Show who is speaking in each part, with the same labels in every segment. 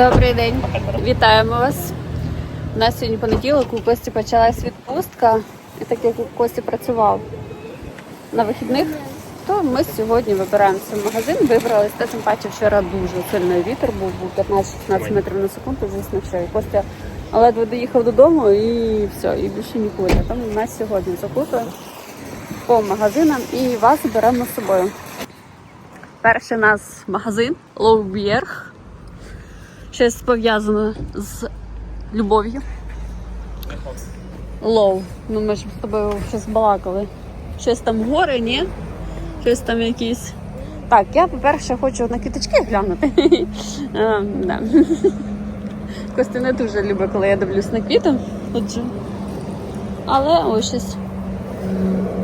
Speaker 1: Добрий день, вітаємо вас. У нас сьогодні понеділок, у Кості почалась відпустка, і так як у Кості працював на вихідних, то ми сьогодні вибираємося в магазин, вибрались, та тим паче вчора дуже сильний вітер був, був 15-16 метрів на секунду, звісно, все. І Костя ледве доїхав додому і все, і більше нікуди. Тому у нас сьогодні закупи по магазинам і вас беремо з собою. Перший у нас магазин Лоуб'єрг. Щось пов'язане з любов'ю. Лов. Ну ми ж з тобою щось балакали. Щось там гори, ні? Щось там якісь. Так, я, по-перше, хочу на квіточки глянути. Костя не дуже любить, коли я дивлюсь на квіти. Отже. Але ось щось.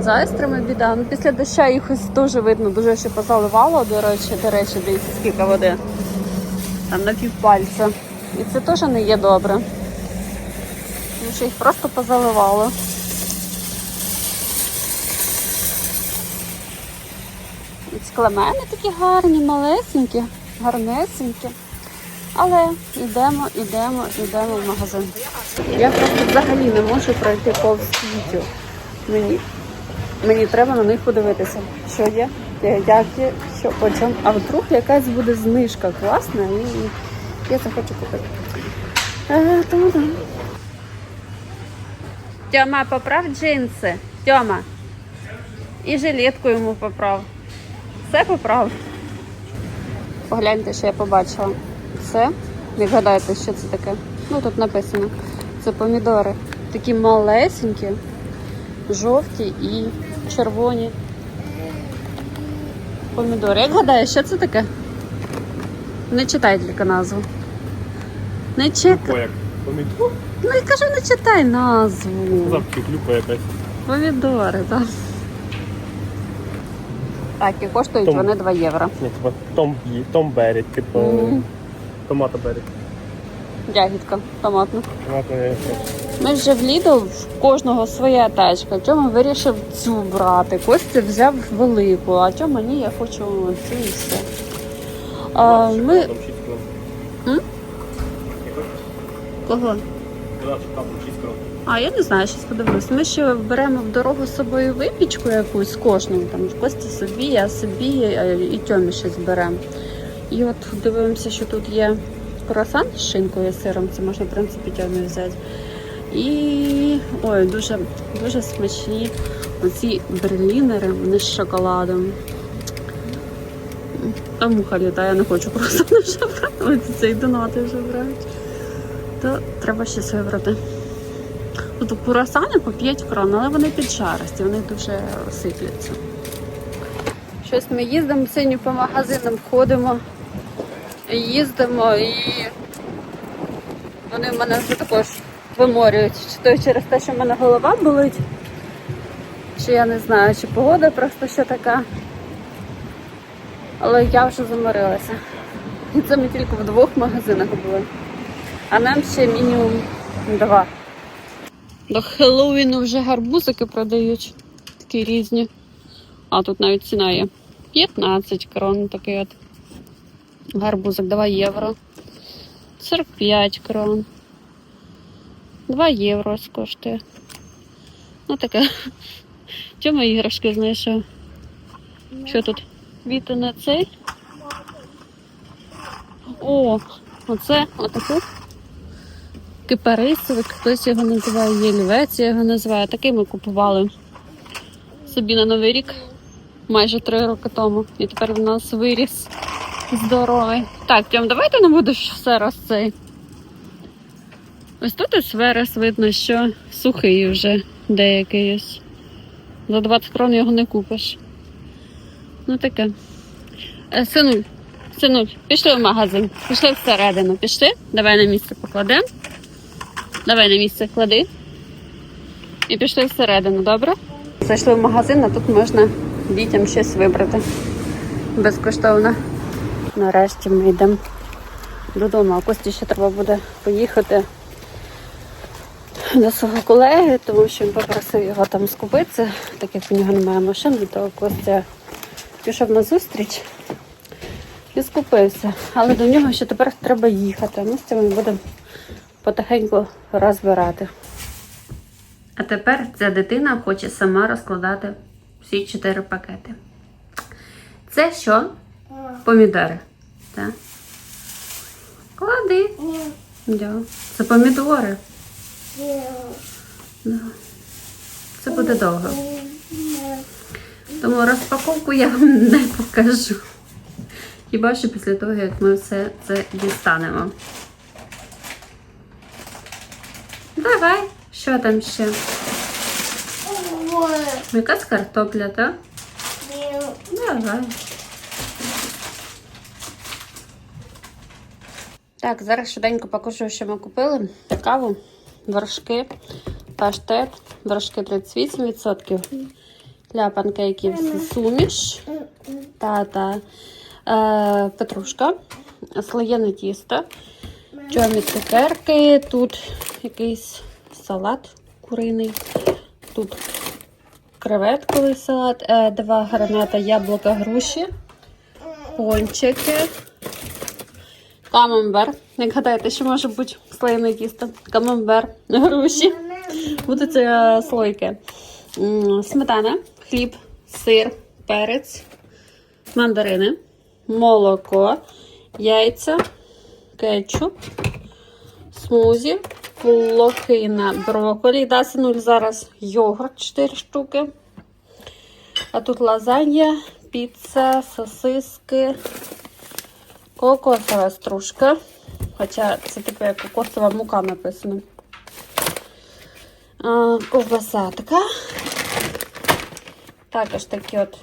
Speaker 1: За айстрами біда. Ну, після дощу їх ось дуже видно, дуже ще позаливало, до речі, до речі, дивіться, скільки води. Там на півпальця. І це теж не є добре. Тому що їх просто позаливало. Ось Клемени такі гарні, малесенькі, гарнесенькі. Але йдемо, йдемо, йдемо в магазин. Я просто взагалі не можу пройти повз квітів. Мені, мені треба на них подивитися, що є, як є, що по. А вдруг якась буде знижка класна і я це хочу купити. Е, тому да. Тьома, поправ джинси. Тьома. І жилетку йому поправ. Все поправ. Погляньте, що я побачила. Це, як гадаєте, що це таке? Ну тут написано. Це помідори. Такі малесенькі, жовті і червоні. Помідори. Як гадаєш, що це таке? Не читай тільки назву. Не читай.
Speaker 2: Як. Помідор.
Speaker 1: Ну я кажу, не читай назву.
Speaker 2: Завжди клюква якась.
Speaker 1: Помідори, так. Так, і коштують
Speaker 2: Том.
Speaker 1: вони 2 євро.
Speaker 2: Ні, типа Том, Бі- Том Беррі, типу
Speaker 1: Мгм.
Speaker 2: томата Беррі.
Speaker 1: Ягідка томатна.
Speaker 2: Томата я
Speaker 1: Ми вже в Lidl, в кожного своя тачка. Чому вирішив цю брати? Костя взяв велику, а чому ні, я хочу цю і все. А, ми...
Speaker 2: Там 6 крон.
Speaker 1: М? Кого?
Speaker 2: Казав, що там 6 крон.
Speaker 1: А я не знаю, щось подивлюсь. Ми ще беремо в дорогу з собою випічку якусь кожному, там Кості собі, я собі і Тьомі щось беремо. І от дивимося, що тут є круасан з шинкою і сиром, це можна, в принципі, Тьомі взяти. І ой, дуже, дуже смачні оці берлінери, вони з шоколадом. Там муха літає, я не хочу просто вже брати. Ось цей донати вже брати. То треба щось вибрати. Тут курасани по 5 крон, але вони піджаристі, вони дуже сипляться. Щось ми їздимо сьогодні по магазинам, ходимо, їздимо і вони в мене вже також виморюють. Чи то через те, що в мене голова болить, чи я не знаю, чи погода просто ще така. Але я вже заморилася. І це ми тільки в двох магазинах були. А нам ще мінімум два. До Хеллоуіну вже гарбузики продають. Такі різні. А тут навіть ціна є. 15 крон такий от. Гарбузик 2 євро. 45 крон. 2 євро коштує. Ну таке. Чому іграшки знайшов? Що тут? Віти на цей? О, оце, отаку кипарисовик, хтось його називає, є єльвець його називає. Такий ми купували собі на Новий рік майже три роки тому. І тепер в нас виріс здоровий. Так, Тьом, давай ти не будеш все раз цей. Ось тут ось верес видно, що сухий вже деякий ось. За 20 крон його не купиш. Ну таке. Е, Синуль, синуль, пішли в магазин, пішли всередину, пішли, давай на місце покладемо. Давай на місце клади. І пішли всередину, добре? Зайшли в магазин, а тут можна дітям щось вибрати. Безкоштовно. Нарешті ми йдемо додому. А Кості ще треба буде поїхати до свого колеги, тому що він попросив його там скупитися, так як у нього немає машини, то Костя пішов на зустріч. і скупився. Але до нього ще тепер треба їхати. Ми з цим будемо потихеньку розбирати. А тепер ця дитина хоче сама розкладати всі чотири пакети. Це що? Помідори. Так. Клади. Да. Це помідори. Це буде довго. Тому розпаковку я вам не покажу. Хіба що після того, як ми все це дістанемо. Давай, що там ще? Якась картопля, так? Давай. Так, зараз швиденько покажу, що ми купили. Каву, вершки, паштет, вершки 38%. Для панкейків суміш та, та е, петрушка, слоєне тісто, чорні цукерки, тут якийсь салат куриний, тут креветковий салат, е, два граната, яблука, груші, пончики, камембер. Як гадаєте, що може бути слоєне тісто? Камембер, груші. Будуть е, слойки. Сметана, хліб, сир, перець, мандарини, молоко, яйця, кетчуп, смузі, лохина, брокколі. Да, синуль зараз йогурт 4 штуки. А тут лазанья, піца, сосиски, кокосова стружка. Хоча це як кокосова мука написано. А, ковбаса така. Також такі от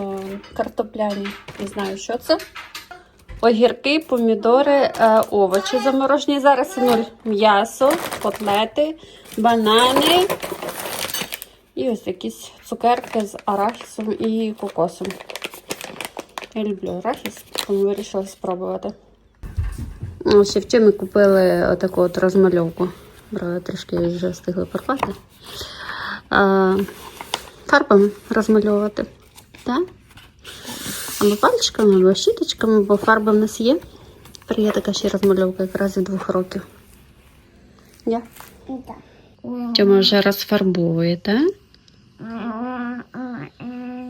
Speaker 1: о, картопляні, не знаю, що це. Огірки, помідори, е, овочі заморожені. Зараз нуль м'ясо, котлети, банани. І ось якісь цукерки з арахісом і кокосом. Я люблю арахіс, тому вирішила спробувати. О, Ще вчора ми купили отаку от розмальовку. Брали трішки вже встигли порвати. А, фарбами розмальовувати. Так? Або пальчиками, або щіточками, бо фарба в нас є. Тепер є така ще розмальовка якраз від двох років. Я? Тьома вже розфарбує, так?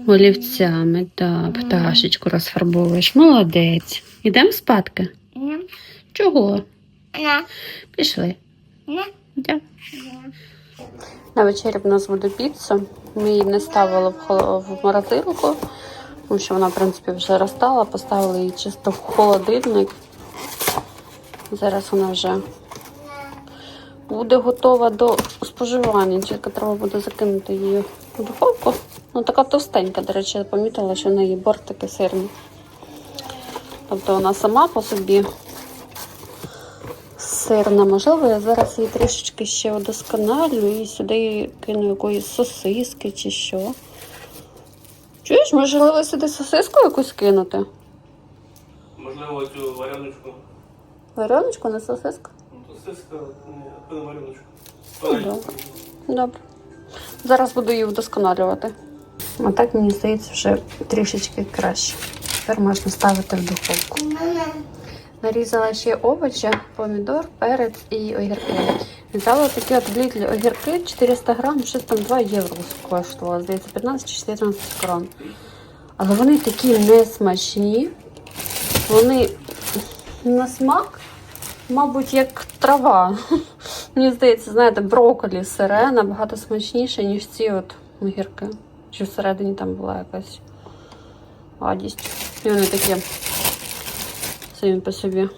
Speaker 1: Олівцями, так, пташечку розфарбовуєш. Молодець. Ідемо спадки? Чого? Пішли. Да. На вечері в нас буде піца. Ми її не ставили в, хол- в морозилку, тому що вона, в принципі, вже розтала. Поставили її чисто в холодильник. Зараз вона вже буде готова до споживання. Тільки треба буде закинути її в духовку. Ну, така товстенька, до речі, я помітила, що в неї бортики сирні. Тобто вона сама по собі сирна. Можливо, я зараз її трішечки ще удосконалю і сюди кину якоїсь сосиски чи що. Чуєш, можливо, сюди сосиску якусь кинути?
Speaker 2: Можливо, цю вареничку.
Speaker 1: Вареничку на сосиску?
Speaker 2: Ну, то не вареничку.
Speaker 1: Ну, добре. Добре. Зараз буду її вдосконалювати. А так, мені здається, вже трішечки краще. Тепер можна ставити в духовку. Нарізала ще овочі, помідор, перець і огірки. Взяла такі от в Лідлі огірки 400 грам, щось там 2 євро коштувало, здається, 15 чи 14 крон. Але вони такі несмачні. Вони на смак, мабуть, як трава. Мені здається, знаєте, брокколі сире набагато смачніше, ніж ці от огірки. Чи всередині там була якась гадість. І вони такі самі по собі.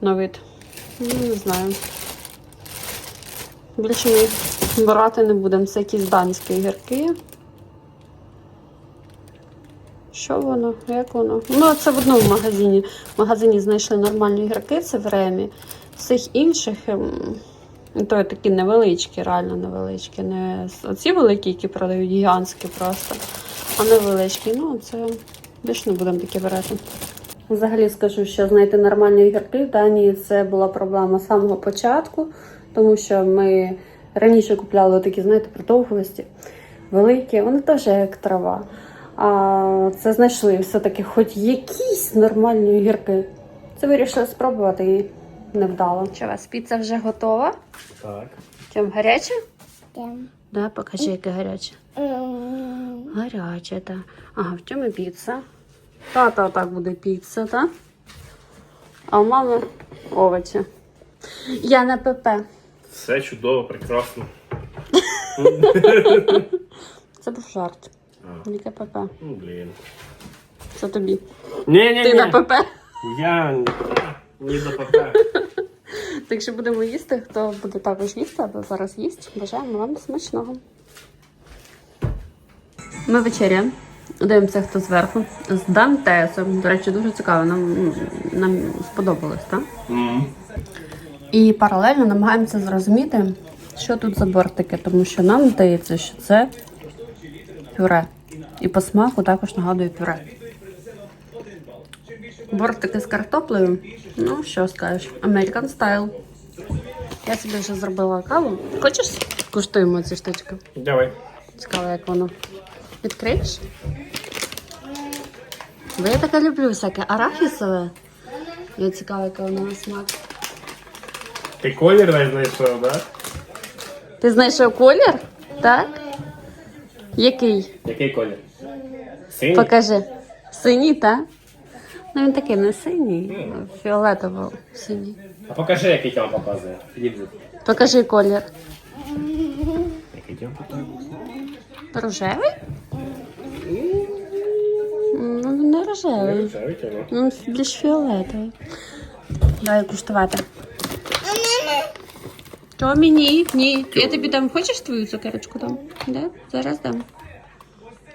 Speaker 1: На вид. Ну, не знаю. Більше ми брати не будемо. Це якісь данські огірки. Що воно? Як воно? Ну, це в одному магазині. В магазині знайшли нормальні огірки, це в Ремі. Всіх інших, ем, то такі невеличкі, реально невеличкі. Не оці великі, які продають гігантські просто, а невеличкі. Ну, це більше не будемо такі брати. Взагалі скажу, що знайти нормальні огірки в Данії це була проблема з самого початку, тому що ми раніше купляли такі, знаєте, продовгості, великі, вони теж як трава. А, це знайшли все-таки хоч якісь нормальні огірки. Це вирішили спробувати і не вдало. Що у вас піца вже готова?
Speaker 2: Так.
Speaker 1: Чим гаряча?
Speaker 3: Там.
Speaker 1: Да, покажи, яке гаряче.
Speaker 3: М,
Speaker 1: Гаряче, так. Ага, в чому піца? Тата так буде піца, так? А у мами овочі. Я на ПП.
Speaker 2: Все чудово, прекрасно.
Speaker 1: Це був жарт.
Speaker 2: А.
Speaker 1: Яке ПП?
Speaker 2: Ну, блін.
Speaker 1: Це тобі.
Speaker 2: Ні, ні,
Speaker 1: Ти на ПП.
Speaker 2: Я не до ПП.
Speaker 1: Так що будемо їсти, хто буде також їсти або зараз їсть, бажаємо вам смачного. Ми вечеряємо. Дивимося, хто зверху. З Дантесом. До речі, дуже цікаво. Нам, ну, нам сподобалось, так? І паралельно намагаємося зрозуміти, що тут за бортики, тому що нам здається, що це пюре. І по смаку також нагадує пюре. Бортики з картоплею. Ну, що скажеш, American Style. Я собі вже зробила каву. Хочеш куштуємо ці штучки?
Speaker 2: Давай.
Speaker 1: Цікаво, як воно. Відкриєш? Бо я таке люблю всяке арахісове. І цікаво, яке воно на смак.
Speaker 2: Ти колір не знайшов, так?
Speaker 1: Ти знайшов колір? Так? Який?
Speaker 2: Який колір? Синій?
Speaker 1: Покажи. Синій, так? Ну він такий не синій, а фіолетово синій.
Speaker 2: А покажи, який там показує. Їдь.
Speaker 1: Покажи колір.
Speaker 2: Який там показує?
Speaker 1: Рожевий? Ну, не рожевий. Ну, більш фіолетовий. Дай куштувати. Що мені? Ні. Я тобі дам. Хочеш твою цукерочку дам? Да? Зараз дам.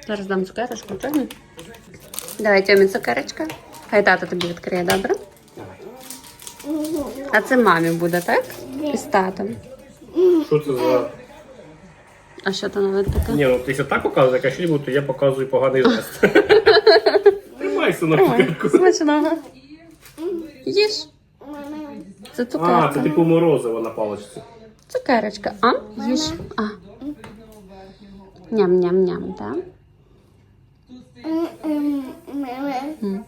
Speaker 1: Зараз дам цукерочку, чого? Давай, Тьомі, цукерочка. Хай тато тобі відкриє, добре? А це мамі буде, так? І з татом.
Speaker 2: Що це за...
Speaker 1: А що то навіть таке?
Speaker 2: Ні, ну якщо так показує, як шлібу, то я показую поганий жест. Тримайся на цукерку.
Speaker 1: смачного. Їж. Це
Speaker 2: А, це типу морозиво на паличці.
Speaker 1: Цукерочка. А, їж. А. Ням-ням-ням, так?
Speaker 3: м, м, м, м.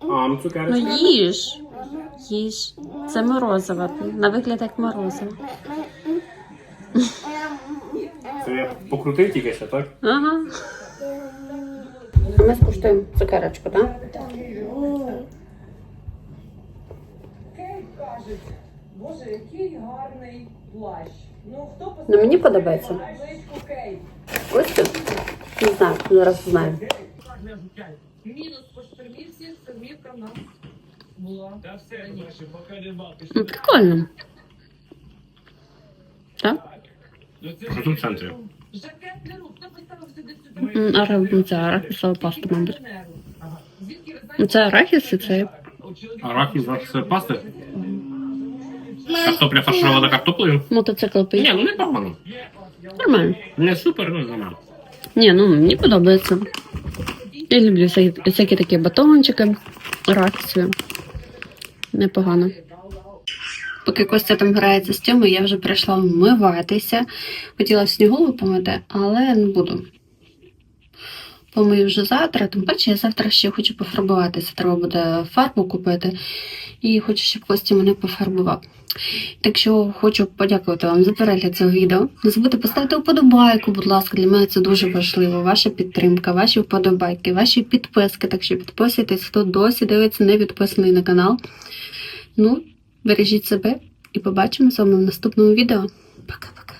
Speaker 2: А, ну
Speaker 1: Ну
Speaker 2: цукерочка.
Speaker 1: їж. Їж. Це морозиво. На вигляд як морозиво.
Speaker 2: Це я покрутив тільки що, так?
Speaker 1: Ага. А ми скуштуємо цукерочку, так?
Speaker 4: кажуть, боже, який гарний плащ. Ну, хто
Speaker 1: Ну мені подобається. Ось тут. Не знаю, зараз знаємо.
Speaker 4: Мінус по штормівці, штормівка в нас була.
Speaker 1: Ну, Прикольно. Так?
Speaker 2: Що тут в центрі?
Speaker 4: Жакет для рук, хто поставив сюди сюди?
Speaker 1: М, ара- Це паста, мабуть. Ну, Це арахіс і це.
Speaker 2: Арахіс з пасти? Картопля фарширована картоплею?
Speaker 1: Мотоцикл
Speaker 2: Ні, ну не погано.
Speaker 1: Нормально.
Speaker 2: Не супер, ну нормально.
Speaker 1: Ні, ну мені подобається. Я люблю всякі, всякі такі батончики, арахісові. Непогано. Поки Костя там грається з Тьомою, я вже прийшла вмиватися. Хотіла сьогодні голову помити, але не буду. Помию вже завтра, тим паче я завтра ще хочу пофарбуватися. Треба буде фарбу купити. І хочу, щоб Костя мене пофарбував. Так що хочу подякувати вам за перегляд цього відео. Не забудьте поставити вподобайку, будь ласка, для мене це дуже важливо. Ваша підтримка, ваші вподобайки, ваші підписки. Так що підписуйтесь, хто досі дивиться, не підписаний на канал. Ну, бережіть себе і побачимо з вами в наступному відео. Пока-пока.